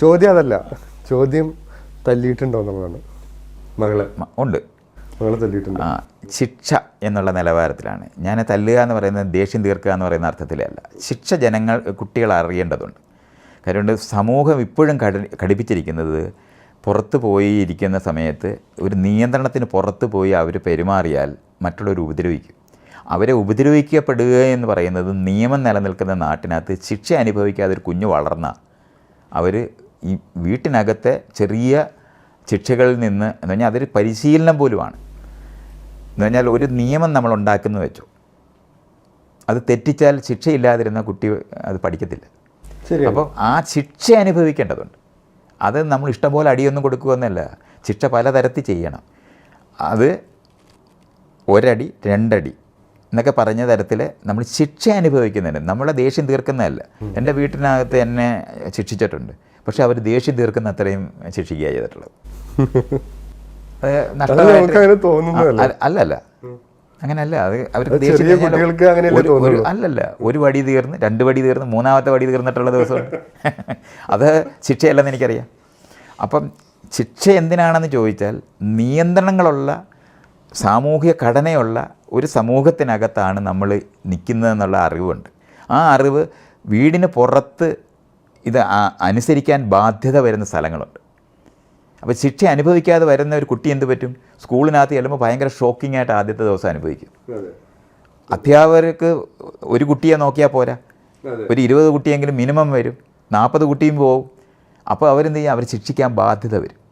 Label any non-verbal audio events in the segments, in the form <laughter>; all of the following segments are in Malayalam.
ചോദ്യം അതല്ല. ചോദ്യം തല്ലിയിട്ടുണ്ടോ എന്നുള്ളതാണ്. മകളെ. ഉണ്ട്. മകളെ തല്ലിയിട്ടുണ്ട്? ആ, ശിക്ഷ എന്നുള്ള നിലവാരത്തിലാണ്. ഞാൻ തല്ലുക എന്ന് പറയുന്നത് ദേഷ്യം തീർക്കുക എന്ന് പറയുന്ന അർത്ഥത്തിലല്ല ശിക്ഷ ജനങ്ങൾ കുട്ടികൾ അറിയേണ്ടതുണ്ട്. കാര്യം സമൂഹം ഇപ്പോഴും കടി ഘടിപ്പിച്ചിരിക്കുന്നത് പുറത്ത് പോയി ഇരിക്കുന്ന സമയത്ത് ഒരു നിയന്ത്രണത്തിന് പുറത്ത് പോയി അവർ പെരുമാറിയാൽ മറ്റുള്ളവർ ഉപദ്രവിക്കും. അവരെ ഉപദ്രവിക്കപ്പെടുക എന്ന് പറയുന്നത് നിയമം നിലനിൽക്കുന്ന നാട്ടിനകത്ത് ശിക്ഷ അനുഭവിക്കാതെ ഒരു കുഞ്ഞു വളർന്ന അവർ ഈ വീട്ടിനകത്തെ ചെറിയ ശിക്ഷകളിൽ നിന്ന് എന്ന് പറഞ്ഞാൽ അതൊരു പരിശീലനം പോലുമാണ്. എന്ന് പറഞ്ഞാൽ ഒരു നിയമം നമ്മൾ ഉണ്ടാക്കുന്നു വെച്ചു. അത് തെറ്റിച്ചാൽ ശിക്ഷയില്ലാതിരുന്ന കുട്ടി അത് പഠിക്കത്തില്ല. അപ്പോൾ ആ ശിക്ഷ അനുഭവിക്കേണ്ടതുണ്ട്. അത് നമ്മൾ ഇഷ്ടംപോലെ അടിയൊന്നും കൊടുക്കുകയെന്നല്ല ശിക്ഷ പലതരത്തിൽ ചെയ്യണം. അത് ഒരടി രണ്ടടി എന്നൊക്കെ പറഞ്ഞ തരത്തിൽ നമ്മൾ ശിക്ഷ അനുഭവിക്കുന്നുണ്ട്. നമ്മളെ ദേഷ്യം തീർക്കുന്നതല്ല. എന്റെ വീട്ടിനകത്ത് എന്നെ ശിക്ഷിച്ചിട്ടുണ്ട്. പക്ഷെ അവർ ദേഷ്യം തീർക്കുന്ന അത്രയും ശിക്ഷിക്കുക ചെയ്തിട്ടുള്ളത്. അല്ല അല്ല. അങ്ങനല്ല അത് അവർക്ക് ദേഷ്യം അങ്ങനെയല്ലേ. അല്ലല്ല. ഒരു വടി തീർന്ന് രണ്ട് വടി തീർന്ന് മൂന്നാമത്തെ വടി തീർന്നിട്ടുള്ള ദിവസമുണ്ട് അത് ശിക്ഷയല്ലെന്ന് എനിക്കറിയാം. അപ്പം ശിക്ഷ എന്തിനാണെന്ന് ചോദിച്ചാൽ നിയന്ത്രണങ്ങളുള്ള സാമൂഹിക ഘടനയുള്ള ഒരു സമൂഹത്തിനകത്താണ് നമ്മൾ നിൽക്കുന്നതെന്നുള്ള അറിവുണ്ട്. ആ അറിവ് വീടിന് പുറത്ത് ഇത് അനുസരിക്കാൻ ബാധ്യത വരുന്ന സ്ഥലങ്ങളുണ്ട്. അപ്പോൾ ശിക്ഷ അനുഭവിക്കാതെ വരുന്ന ഒരു കുട്ടി എന്ത് പറ്റും? സ്കൂളിനകത്ത് ചെല്ലുമ്പോൾ ഭയങ്കര ഷോക്കിംഗ് ആയിട്ട് ആദ്യത്തെ ദിവസം അനുഭവിക്കും. അധ്യാപകർക്ക് ഒരു കുട്ടിയെ നോക്കിയാൽ പോരാ. ഒരു ഇരുപത് കുട്ടിയെങ്കിലും മിനിമം വരും. നാൽപ്പത് കുട്ടിയും പോവും. അപ്പോൾ അവരെന്ത് ചെയ്യും? അവർ ശിക്ഷിക്കാൻ ബാധ്യത വരും.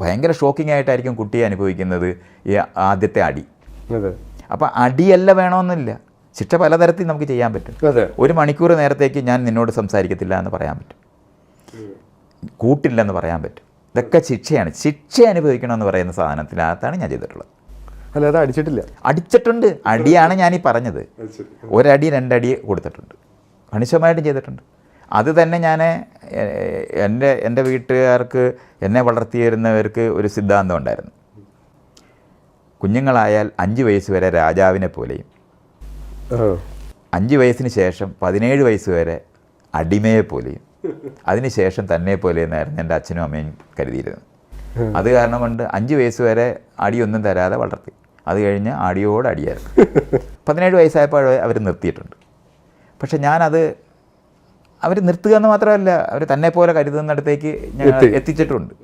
ഭയങ്കര ഷോക്കിംഗ് ആയിട്ടായിരിക്കും കുട്ടിയെ അനുഭവിക്കുന്നത് ഈ ആദ്യത്തെ അടി. അപ്പം അപ്പോൾ അടിയല്ല വേണമെന്നില്ല ശിക്ഷ പലതരത്തിൽ നമുക്ക് ചെയ്യാൻ പറ്റും. ഒരു മണിക്കൂർ നേരത്തേക്ക് ഞാൻ നിന്നോട് സംസാരിക്കത്തില്ല എന്ന് പറയാൻ പറ്റും. കൂട്ടില്ലെന്ന് പറയാൻ പറ്റും. ഇതൊക്കെ ശിക്ഷയാണ്. ശിക്ഷ അനുഭവിക്കണമെന്ന് പറയുന്ന സാധനത്തിനകത്താണ് ഞാൻ ചെയ്തിട്ടുള്ളത്. അല്ലാതെ അടിച്ചിട്ടില്ല. അടിച്ചിട്ടുണ്ട്. അടിയാണ് ഞാൻ ഈ പറഞ്ഞത് ഒരടി രണ്ടടി കൊടുത്തിട്ടുണ്ട്. കണിശമായിട്ടും ചെയ്തിട്ടുണ്ട്. അത് തന്നെ ഞാൻ എന്റെ എന്റെ വീട്ടുകാർക്ക് എന്നെ വളർത്തിയിരുന്നവർക്ക് ഒരു സിദ്ധാന്തം ഉണ്ടായിരുന്നു. കുഞ്ഞുങ്ങളായാൽ അഞ്ച് വയസ്സ് വരെ രാജാവിനെ പോലെയും അഞ്ച് വയസ്സിന് ശേഷം പതിനേഴ് വയസ്സ് വരെ അടിമയെ പോലെയും അതിനുശേഷം തന്നെ പോലെ പോലെയെന്നായിരുന്നു എന്റെ അച്ഛനും അമ്മയും കരുതിയിരുന്നു അത് കാരണം കൊണ്ട് അഞ്ച് വയസ്സ് വരെ അടിയൊന്നും തരാതെ വളർത്തി. അത് കഴിഞ്ഞ് അടിയോട് അടിയായിരുന്നു. പതിനേഴ് വയസ്സായപ്പോഴേ അവർ നിർത്തിയിട്ടുണ്ട്. പക്ഷെ ഞാനത് അവർ നിർത്തുക എന്ന് മാത്രമല്ല അവർ തന്നെ പോലെ കരുതുന്നിടത്തേക്ക് ഞാൻ എത്തിച്ചിട്ടുണ്ട്.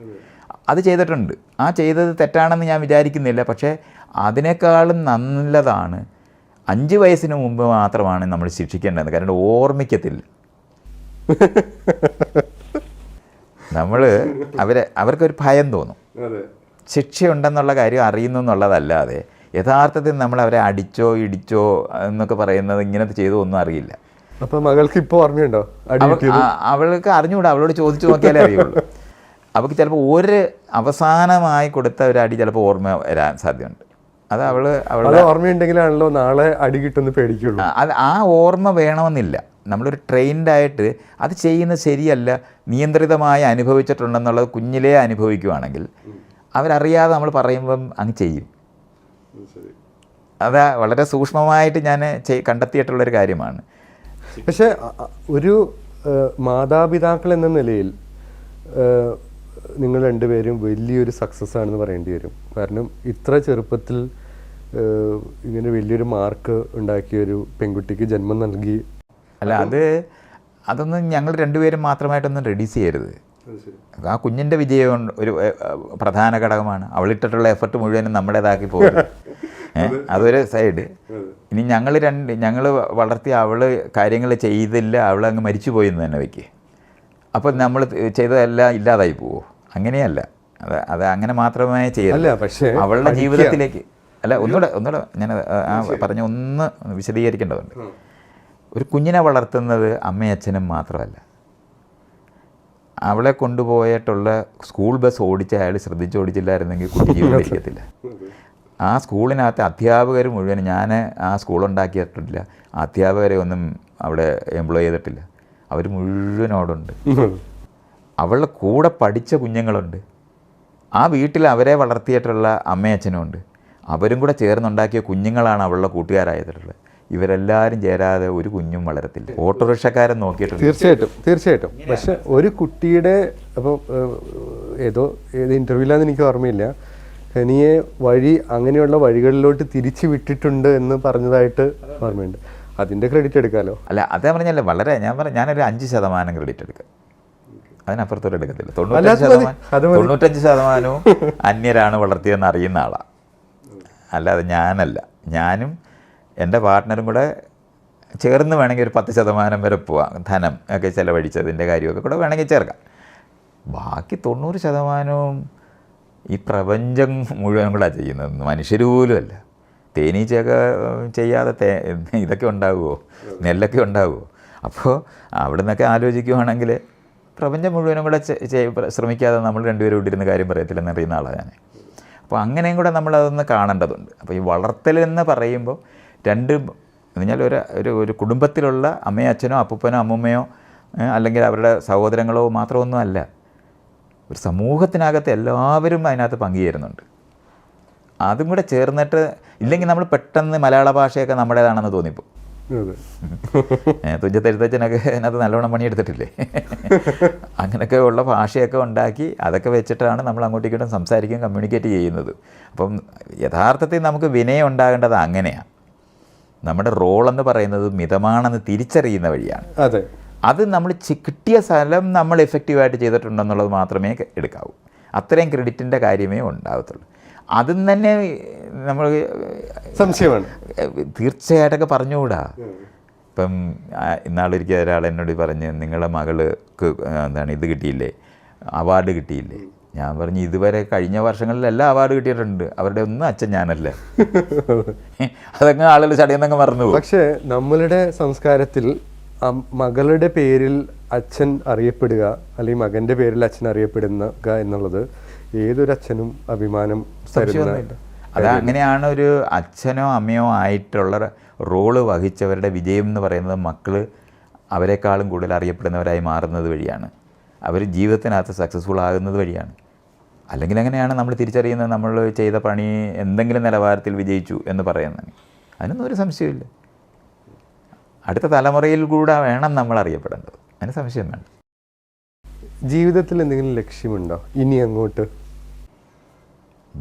അത് ചെയ്തിട്ടുണ്ട്. ആ ചെയ്തത് തെറ്റാണെന്ന് ഞാൻ വിചാരിക്കുന്നില്ല. പക്ഷേ അതിനേക്കാളും നല്ലതാണ് അഞ്ച് വയസ്സിന് മുമ്പ് മാത്രമാണ് നമ്മൾ ശിക്ഷിക്കേണ്ടത്. കാരണം ഓർമ്മിക്കത്തില്ല. നമ്മൾ അവരെ അവർക്കൊരു ഭയം തോന്നും. ശിക്ഷയുണ്ടെന്നുള്ള കാര്യം അറിയുന്നു എന്നുള്ളതല്ലാതെ യഥാർത്ഥത്തിൽ നമ്മൾ അവരെ അടിച്ചോ ഇടിച്ചോ എന്നൊക്കെ പറയുന്നത് ഇങ്ങനത്തെ ചെയ്തോ ഒന്നും അറിയില്ല. അപ്പൊ മകൾക്ക് ഇപ്പൊ ഓർമ്മയുണ്ടോ? അവൾക്ക് അറിഞ്ഞുകൂടാ അവളോട് ചോദിച്ചു നോക്കിയാലേ അറിയുള്ളൂ. അവൾക്ക് ചിലപ്പോൾ ഒരു അവസാനമായി കൊടുത്ത ഒരു അടി ചിലപ്പോൾ ഓർമ്മ വരാൻ സാധ്യതയുണ്ട്. അത് അവൾ അവൾ അവളുടെ ഓർമ്മയുണ്ടെങ്കിലാണല്ലോ നാളെ അടി കിട്ടുമെന്ന് പേടിക്കുള്ളൂ. ആ, അത് ആ ഓർമ്മ വേണമെന്നില്ല. നമ്മളൊരു ട്രെയിൻഡായിട്ട് അത് ചെയ്യുന്നത് ശരിയല്ല നിയന്ത്രിതമായി അനുഭവിച്ചിട്ടുണ്ടെന്നുള്ളത് കുഞ്ഞിലേ അനുഭവിക്കുവാണെങ്കിൽ അവരറിയാതെ നമ്മൾ പറയുമ്പം അങ്ങ് ചെയ്യും. അതാ വളരെ സൂക്ഷ്മമായിട്ട് ഞാൻ കണ്ടെത്തിയിട്ടുള്ളൊരു കാര്യമാണ്. പക്ഷെ ഒരു മാതാപിതാക്കൾ എന്ന നിലയിൽ നിങ്ങൾ രണ്ടുപേരും വലിയൊരു സക്സസ് ആണെന്ന് പറയേണ്ടി വരും. കാരണം ഇത്ര ചെറുപ്പത്തിൽ ഇങ്ങനെ വലിയൊരു മാർക്ക് ഉണ്ടാക്കിയ ഒരു പെൺകുട്ടിക്ക് ജന്മം നൽകി. അല്ല അത് അതൊന്നും ഞങ്ങൾ രണ്ടുപേരും മാത്രമായിട്ടൊന്നും റെഡ്യൂസ് ചെയ്യരുത്. ആ കുഞ്ഞിന്റെ വിജയം ഒരു പ്രധാന ഘടകമാണ്. അവളിട്ടിട്ടുള്ള എഫർട്ട് മുഴുവനും നമ്മുടേതാക്കി പോകും <laughs> അതൊരു സൈഡ്. ഇനി ഞങ്ങൾ രണ്ട് ഞങ്ങൾ വളർത്തി അവൾ കാര്യങ്ങൾ ചെയ്തില്ല അവൾ അങ്ങ് മരിച്ചു പോയി എന്ന് തന്നെ വയ്ക്കുക അപ്പോൾ നമ്മൾ ചെയ്തതെല്ലാം ഇല്ലാതായി പോവോ? അങ്ങനെയല്ല. അത് അത് അങ്ങനെ മാത്രമേ ചെയ്യല്ല പക്ഷേ അവളുടെ ജീവിതത്തിലേക്ക് അല്ല ഒന്നുകൂടെ ഒന്നുകൂടെ ഞാൻ ആ പറഞ്ഞ ഒന്ന് വിശദീകരിക്കേണ്ടതുണ്ട്. ഒരു കുഞ്ഞിനെ വളർത്തുന്നത് അമ്മയച്ഛനും മാത്രമല്ല. അവളെ കൊണ്ടുപോയിട്ടുള്ള സ്കൂൾ ബസ് ഓടിച്ച അയാൾ ശ്രദ്ധിച്ചോടിച്ചില്ലായിരുന്നെങ്കിൽ കുട്ടി <laughs> ജീവിതത്തിലെത്തില്ല ആ സ്കൂളിനകത്തെ അധ്യാപകർ മുഴുവൻ ഞാൻ ആ സ്കൂൾ ഉണ്ടാക്കിയിട്ടില്ല ആ അധ്യാപകരെ ഒന്നും അവിടെ എംപ്ലോയ് ചെയ്തിട്ടില്ല. അവർ മുഴുവൻ അവിടെ ഉണ്ട് അവളുടെ കൂടെ പഠിച്ച കുഞ്ഞുങ്ങളുണ്ട്. ആ വീട്ടിൽ അവരെ വളർത്തിയിട്ടുള്ള അമ്മയച്ഛനും ഉണ്ട്. അവരും കൂടെ ചേർന്നുണ്ടാക്കിയ കുഞ്ഞുങ്ങളാണ് അവളുടെ കൂട്ടുകാരായിട്ടുള്ളത്. ഇവരെല്ലാവരും ചേരാതെ ഒരു കുഞ്ഞും വളരത്തില്ല. ഓട്ടോറിക്ഷക്കാരൻ നോക്കിയിട്ടുണ്ട്. തീർച്ചയായിട്ടും തീർച്ചയായിട്ടും. പക്ഷെ ഒരു കുട്ടിയുടെ അപ്പോൾ ഏതോ ഏത് ഇന്റർവ്യൂലാന്ന് എനിക്ക് ഓർമ്മയില്ല. ഖനിയെ വഴി അങ്ങനെയുള്ള വഴികളിലോട്ട് തിരിച്ചു വിട്ടിട്ടുണ്ട് എന്ന് പറഞ്ഞതായിട്ട് ഓർമ്മയുണ്ട്. അതിന്റെ ക്രെഡിറ്റ് എടുക്കാമല്ലോ അല്ല അതേ പറഞ്ഞല്ലേ വളരെ ഞാൻ പറഞ്ഞ ഞാനൊരു അഞ്ച് ശതമാനം ക്രെഡിറ്റ് എടുക്കാം. അതിനപ്പുറത്തോട്ട് എടുക്കത്തില്ല. തൊണ്ണൂറ്റഞ്ച്. ശതമാനം. തൊണ്ണൂറ്റഞ്ച് ശതമാനവും അന്യരാണ് വളർത്തിയതെന്ന് അറിയുന്ന ആളാണ് അല്ലാതെ ഞാനല്ല. ഞാനും എന്റെ പാർട്ട്ണറും കൂടെ ചേർന്ന് വേണമെങ്കിൽ ഒരു പത്ത് ശതമാനം വരെ പോവാം. ധനം ഒക്കെ ചിലവഴിച്ചതിന്റെ കാര്യമൊക്കെ കൂടെ വേണമെങ്കിൽ ചേർക്കാം. ബാക്കി തൊണ്ണൂറ് ശതമാനവും ഈ പ്രപഞ്ചം മുഴുവൻ കൂടെ ചെയ്യുന്നത് മനുഷ്യർ പോലും അല്ല. തേനീച്ചയൊക്കെ ചെയ്യാതെ തേ ഇതൊക്കെ ഉണ്ടാകുമോ നെല്ലൊക്കെ ഉണ്ടാകുമോ അപ്പോൾ അവിടെ നിന്നൊക്കെ ആലോചിക്കുവാണെങ്കിൽ പ്രപഞ്ചം മുഴുവനും കൂടെ ശ്രമിക്കാതെ നമ്മൾ രണ്ടുപേരും ഇവിടെ ഇരുന്ന് കാര്യം പറയത്തില്ലെന്ന് അറിയുന്ന ആളാണ് ഞാൻ അപ്പോൾ അങ്ങനെയും കൂടെ നമ്മളതൊന്ന് കാണേണ്ടതുണ്ട്. അപ്പോൾ ഈ വളർത്തലെന്ന് പറയുമ്പോൾ രണ്ട് എന്ന് പറഞ്ഞാൽ ഒരു ഒരു ഒരു കുടുംബത്തിലുള്ള അമ്മയോ അച്ഛനോ അപ്പൂപ്പനോ അമ്മൂമ്മയോ അല്ലെങ്കിൽ അവരുടെ സഹോദരങ്ങളോ മാത്രമൊന്നും അല്ല. ഒരു സമൂഹത്തിനകത്ത് എല്ലാവരും അതിനകത്ത് പങ്കുചേരുന്നുണ്ട്. അതും കൂടെ ചേർന്നിട്ട് ഇല്ലെങ്കിൽ നമ്മൾ പെട്ടെന്ന് മലയാള ഭാഷയൊക്കെ നമ്മുടേതാണെന്ന് തോന്നിപ്പോൾ തുഞ്ചത്തെഴുത്തച്ഛനൊക്കെ അതിനകത്ത് നല്ലോണം പണിയെടുത്തിട്ടില്ലേ? അങ്ങനെയൊക്കെ ഉള്ള ഭാഷയൊക്കെ ഉണ്ടാക്കി അതൊക്കെ വെച്ചിട്ടാണ് നമ്മൾ അങ്ങോട്ടും ഇങ്ങോട്ടും സംസാരിക്കുകയും കമ്മ്യൂണിക്കേറ്റ് ചെയ്യുന്നത്. അപ്പം യഥാർത്ഥത്തിൽ നമുക്ക് വിനയം ഉണ്ടാകേണ്ടത് അങ്ങനെയാണ് നമ്മുടെ റോൾ എന്ന് പറയുന്നത് മിതമാണെന്ന് തിരിച്ചറിയുന്ന വഴിയാണ്. അതെ. അത് നമ്മൾ കിട്ടിയ സ്ഥലം നമ്മൾ എഫക്റ്റീവായിട്ട് ചെയ്തിട്ടുണ്ടെന്നുള്ളത് മാത്രമേ എടുക്കാവൂ. അത്രയും ക്രെഡിറ്റിന്റെ കാര്യമേ ഉണ്ടാകത്തുള്ളൂ അതും തന്നെ നമ്മൾ സംശയമാണ്. തീർച്ചയായിട്ടൊക്കെ പറഞ്ഞുകൂടാ. ഇപ്പം ഇന്നാളൊരിക്കൽ ഒരാൾ എന്നോട് പറഞ്ഞ് നിങ്ങളുടെ മകൾക്ക് എന്താണ് ഇത് കിട്ടിയില്ലേ? അവാർഡ് കിട്ടിയില്ലേ? ഞാൻ പറഞ്ഞു ഇതുവരെ കഴിഞ്ഞ വർഷങ്ങളിലെല്ലാം അവാർഡ് കിട്ടിയിട്ടുണ്ട്. അവരുടെ ഒന്നും അച്ഛൻ ഞാനല്ല. <laughs> അതങ്ങ് ആളുകൾ ചടയെന്നങ്ങ് മറന്നു പോകും പക്ഷേ നമ്മളുടെ സംസ്കാരത്തിൽ മകളുടെ പേരിൽ അച്ഛൻ അറിയപ്പെടുക അല്ലെങ്കിൽ മകന്റെ പേരിൽ അച്ഛൻ അറിയപ്പെടുക എന്നുള്ളത് ഏതൊരു അച്ഛനും അഭിമാനം തരുന്ന. അത് അങ്ങനെയാണ് ഒരു അച്ഛനോ അമ്മയോ ആയിട്ടുള്ള റോൾ വഹിച്ചവരുടെ വിജയം എന്ന് പറയുന്നത് മക്കൾ അവരെക്കാളും കൂടുതൽ അറിയപ്പെടുന്നവരായി മാറുന്നത് വഴിയാണ്. അവർ ജീവിതത്തിനകത്ത് സക്സസ്ഫുൾ ആകുന്നത് വഴിയാണ്. അല്ലെങ്കിൽ എങ്ങനെയാണ് നമ്മൾ തിരിച്ചറിയുന്നത് നമ്മൾ ചെയ്ത പണി എന്തെങ്കിലും നിലവാരത്തിൽ വിജയിച്ചു എന്ന് പറയുന്നത്. അതിനൊന്നും ഒരു സംശയമില്ല അടുത്ത തലമുറയിൽ കൂടെ വേണം നമ്മൾ അറിയപ്പെടേണ്ടത്. അതിന് സംശയം വേണ്ട. ജീവിതത്തിൽ എന്തെങ്കിലും ലക്ഷ്യമുണ്ടോ? ഇനി അങ്ങോട്ട്?